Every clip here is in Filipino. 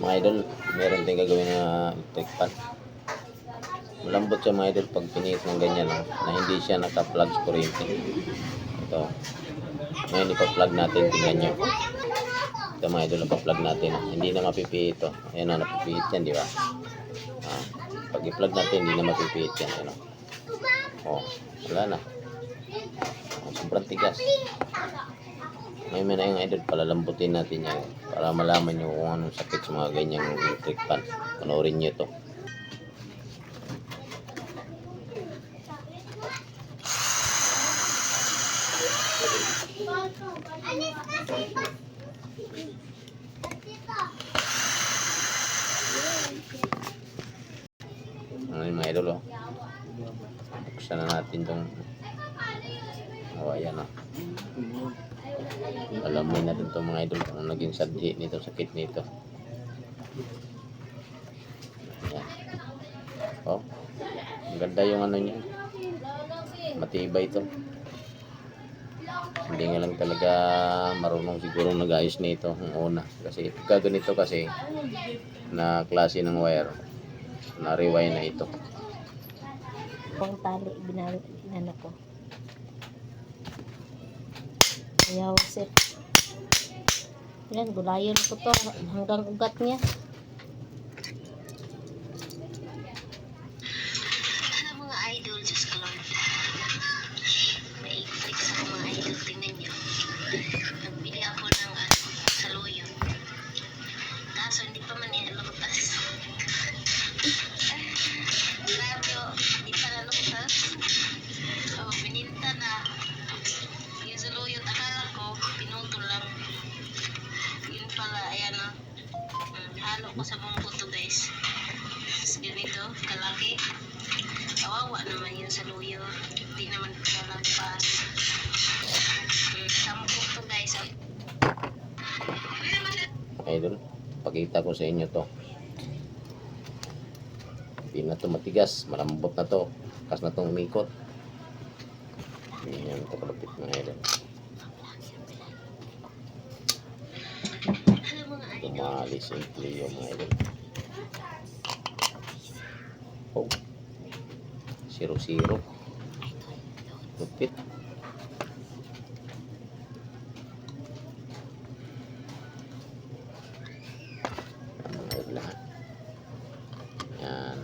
Mga idol, meron tayong gagawin na electric fan. Malambot siya mga idol pag piniit ng ganyan lang na hindi siya naka-plug sa kuryente. Ito. Ngayon ipa-plug natin, tingnan nyo. Ito mga idol, ipa-plug natin. Hindi na mapipiit ito. Ayan na, napipiit yan, di ba? Ah, pag i-plug natin, hindi na mapipiit yan. Ano? Oh, wala na. Oh, sobrang tigas. May na yung idol, palalambutin natin yan para malaman nyo kung anong sakit sa mga ganyang electric fan. Panoorin nyo to. Ano yung mga idol, oh. Buksan na natin tong Oh, ayan, oh. Alamin natin itong mga idol kung ano naging sadhi nito, sakit nito. Ayan. Oh, ang ganda yung ano niya. Matibay ito. Hindi nga lang talaga marunong siguro nag-ayos nito ang una. Kasi pagka ganito kasi na klase ng wire, na-rewind na ito. Pang tali, binal, inano ko. Ayaw, sir. Yan, gulayan ko to hanggang ugat niya. Mm, Halo ko sa buong buto guys. Tapos ganito, kalaki. Kawawa naman yun sa luyo. Hindi naman lalagpas. Hmm, Sampo to guys. ah. Idol, pakita ko sa inyo to. Hindi na to matigas, malambot na to. Kas na tong umikot. Ganyan to kalapit mga idol. Simple yung mga idol. Oh. Zero zero. Lupit. Yan.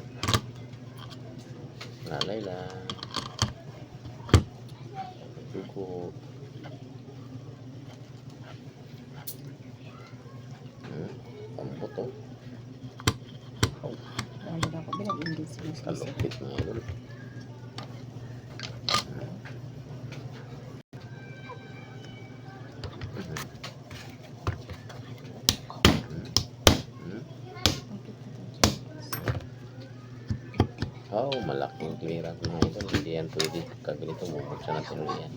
Lalay lang. Dugo. Na mo sa isa. Kalupit. Hmm? Oh, malaking clearance mga idol. Hindi yan pwede. Pagka ganito, bubuksan natin ulit yan.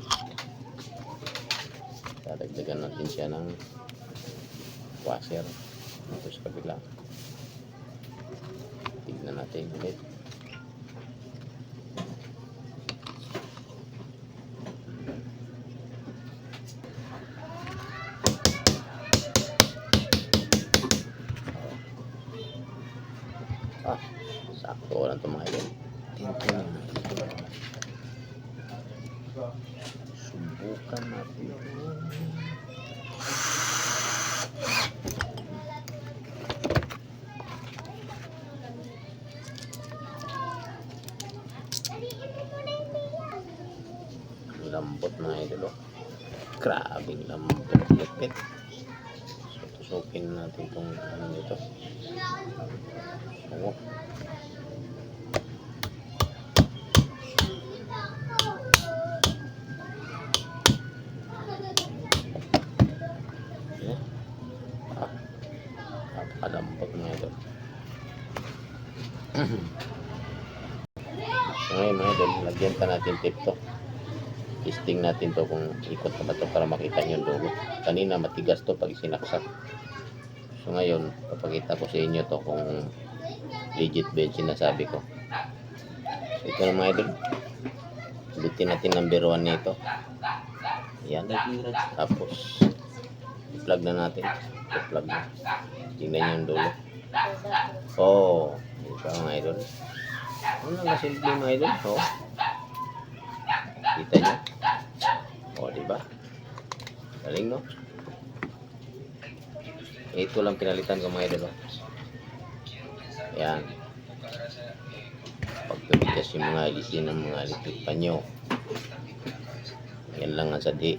Dadagdagan natin siya ng washer. Ito sa kabila. Natin ulit. Ah, sakto lang mga idol. Tingnan natin. Subukan natin ito. Lambot mga idol. oh. Grabing lambot. Lipit. So, tusukin natin itong ano nito. Napakalambot mga idol. so ngayon mga idol, lagyan pa natin tip to. Testing natin to kung ikot na ba to para makita nyo dugo. Kanina matigas to pag sinaksak. So ngayon, papakita ko sa inyo to kung legit ba yung sinasabi ko. So ito na mga idol. Ulitin natin number 1 nito. Yan. Tapos, I-plug na natin. I-plug na. Tingnan niyo yung dulo. Oh, ito mga idol. Ano lang simple mga idol? Oh. Kita niyo? Galing, no? Ito lang pinalitan ko mga idol. Oh. Yan. Pagpilitas yung mga alisin ng mga electric panyo. Yan lang ang sa di.